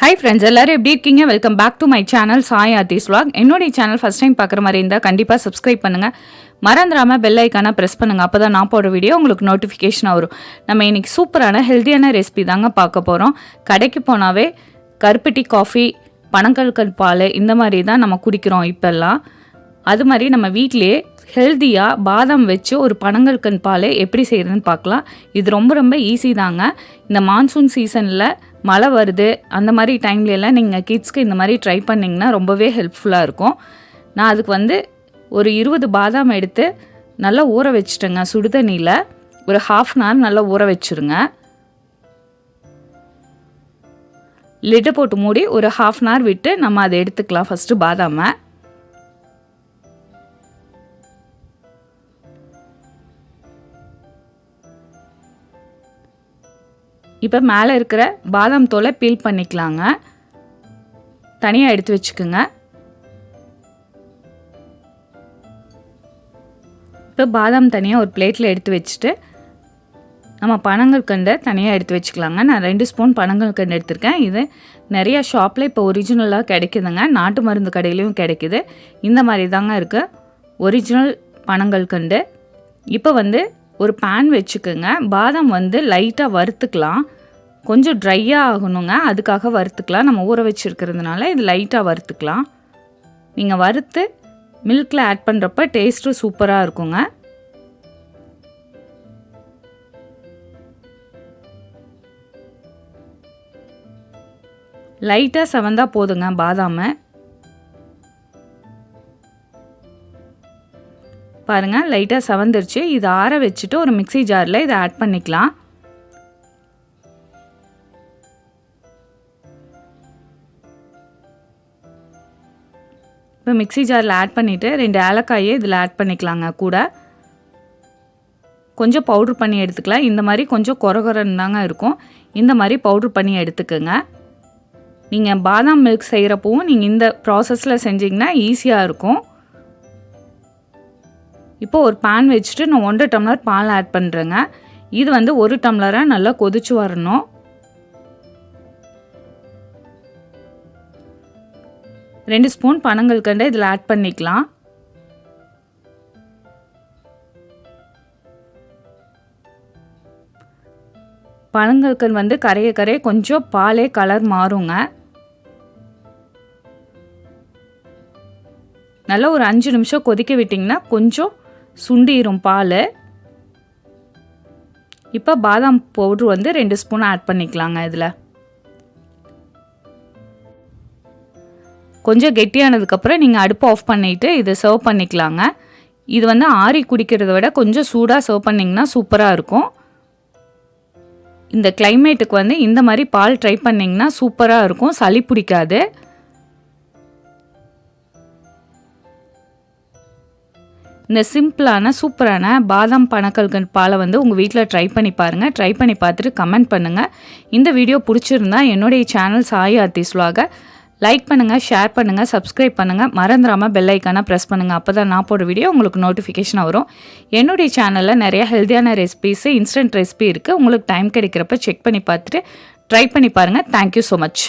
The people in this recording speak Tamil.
ஹை ஃப்ரெண்ட்ஸ் எல்லாரும் எப்படி இருக்கீங்க? Welcome back to my channel Sai ஆர்டிஸ் vlog. என்னுடைய சேனல் ஃபஸ்ட் டைம் பார்க்குற மாதிரி இருந்தால் கண்டிப்பாக சப்ஸ்கிரைப் பண்ணுங்கள் மறந்துடாமல் பெல் ஐக்கானை ப்ரெஸ் பண்ணுங்கள் அப்போ தான் நான் போடுற வீடியோ உங்களுக்கு நோட்டிஃபிகேஷன் வரும். நம்ம இன்னைக்கு சூப்பரான ஹெல்த்தியான ரெசிபி தாங்க பார்க்க போகிறோம் கடைக்கு போனாவே கருப்பட்டி காஃபி பனங்கற்கண்டு பால் இந்த மாதிரி தான் நம்ம குடிக்கிறோம் இப்போல்லாம். அது மாதிரி நம்ம வீட்டிலேயே ஹெல்த்தியாக பாதாம் வச்சு ஒரு பனங்கற்கன் பால் எப்படி செய்கிறதுன்னு பார்க்கலாம். இது ரொம்ப ரொம்ப ஈஸி தாங்க. இந்த மான்சூன் சீசனில் மழை வருது அந்த மாதிரி டைம்லலாம் நீங்கள் கிட்ஸ்க்கு இந்த மாதிரி ட்ரை பண்ணிங்கன்னா ரொம்பவே ஹெல்ப்ஃபுல்லாக இருக்கும். நான் அதுக்கு வந்து ஒரு இருபது பாதாம் எடுத்து நல்லா ஊற வச்சுட்டேங்க சுடுதண்ணியில். ஒரு ஹாஃப் அன் ஹவர் நல்லா ஊற வச்சுருங்க. லிட்டை போட்டு மூடி ஒரு ஹாஃப் அன் ஹவர் விட்டு நம்ம அதை எடுத்துக்கலாம் ஃபஸ்ட்டு பாதாமை. இப்போ மேலே இருக்கிற பாதாம் தோலை பீல் பண்ணிக்கலாங்க. தனியாக எடுத்து வச்சுக்கோங்க. இப்போ பாதாம் தனியாக ஒரு பிளேட்டில் எடுத்து வச்சுட்டு நம்ம பனங்கற்கண்டை தனியாக எடுத்து வச்சுக்கலாங்க. நான் ரெண்டு ஸ்பூன் பனங்கற்கண்டு எடுத்திருக்கேன். இது நிறைய ஷாப்பில் இப்போ ஒரிஜினலாக கிடைக்குதுங்க. நாட்டு மருந்து கடையிலையும் கிடைக்குது. இந்த மாதிரி தாங்க இருக்குது ஒரிஜினல் பனங்கற்கண்டு இப்போ வந்து ஒரு பேன் வச்சுக்கோங்க. பாதாம் வந்து லைட்டாக வறுத்துக்கலாம். கொஞ்சம் ட்ரையாக ஆகணுங்க. அதுக்காக வறுத்துக்கலாம். நம்ம ஊற வச்சுருக்கிறதுனால இது லைட்டாக வறுத்துக்கலாம். நீங்கள் வறுத்து மில்கில் ஆட் பண்ணுறப்ப டேஸ்ட்டும் சூப்பராக இருக்குங்க. லைட்டாக செவந்தா போதுங்க பாதாமை. பாருங்கள் லைட்டாக செவந்துருச்சு. இதை ஆற வச்சுட்டு ஒரு மிக்ஸி ஜாரில் இதை ஆட் பண்ணிக்கலாம். இப்போ மிக்ஸி ஜாரில் ஆட் பண்ணிவிட்டு ரெண்டு ஏலக்காயை இதில் ஆட் பண்ணிக்கலாங்க கூட. கொஞ்சம் பவுட்ரு பண்ணி எடுத்துக்கலாம். இந்த மாதிரி கொஞ்சம் கொரகொரன்னு தாங்க இருக்கும். இந்த மாதிரி பவுட்ரு பண்ணி எடுத்துக்கோங்க. நீங்கள் பாதாம் மில்க் செய்கிறப்பவும் நீங்கள் இந்த ப்ராசஸில் செஞ்சிங்கன்னா ஈஸியாக இருக்கும். இப்போ ஒரு பேன் வச்சுட்டு நான் ஒன்றரை டம்ளர் பால் ஆட் பண்ணுறேங்க இது வந்து ஒரு டம்ளராக நல்லா கொதிச்சு வரணும். ரெண்டு ஸ்பூன் பனங்கற்கண்டை இதில் ஆட் பண்ணிக்கலாம். பனங்கற்கண்டு வந்து கரைய கரைய கொஞ்சம் பாலே கலர் மாறுங்க. நல்லா ஒரு அஞ்சு நிமிஷம் கொதிக்க விட்டிங்கன்னா கொஞ்சம் சுண்டிரும் பால். இப்போ பாதாம் பவுட்ரு வந்து ரெண்டு ஸ்பூன் ஆட் பண்ணிக்கலாங்க இதில். கொஞ்சம் கெட்டியானதுக்கப்புறம் நீங்கள் அடுப்பு ஆஃப் பண்ணிவிட்டு இதை சர்வ் பண்ணிக்கலாங்க. இது வந்து ஆறி குடிக்கிறத விட கொஞ்சம் சூடாக சர்வ் பண்ணிங்கன்னா சூப்பராக இருக்கும். இந்த கிளைமேட்டுக்கு வந்து இந்த மாதிரி பால் ட்ரை பண்ணிங்கன்னா சூப்பராக இருக்கும். சளி பிடிக்காது. இந்த சிம்பிளான சூப்பரான பாதாம் பனக்கல்கண்ட் பாலை வந்து உங்கள் வீட்டில் ட்ரை பண்ணி பாருங்கள் ட்ரை பண்ணி பார்த்துட்டு கமெண்ட் பண்ணுங்கள் இந்த வீடியோ பிடிச்சிருந்தா என்னுடைய சேனல் சாய் ஆர்டிஸ்லாக லைக் பண்ணுங்கள் ஷேர் பண்ணுங்கள் சப்ஸ்கிரைப் பண்ணுங்கள் மறந்துடாமல் பெல் ஐக்கானை ப்ரெஸ் பண்ணுங்கள் அப்போ தான் நான் போடுற வீடியோ உங்களுக்கு நோட்டிஃபிகேஷன் வரும். என்னுடைய சேனலில் நிறைய ஹெல்த்தியான ரெசிபீஸு இன்ஸ்டன்ட் ரெசிபி இருக்குது உங்களுக்கு டைம் கிடைக்கிறப்ப செக் பண்ணி பார்த்துட்டு ட்ரை பண்ணி பாருங்கள் தேங்க்யூ ஸோ மச்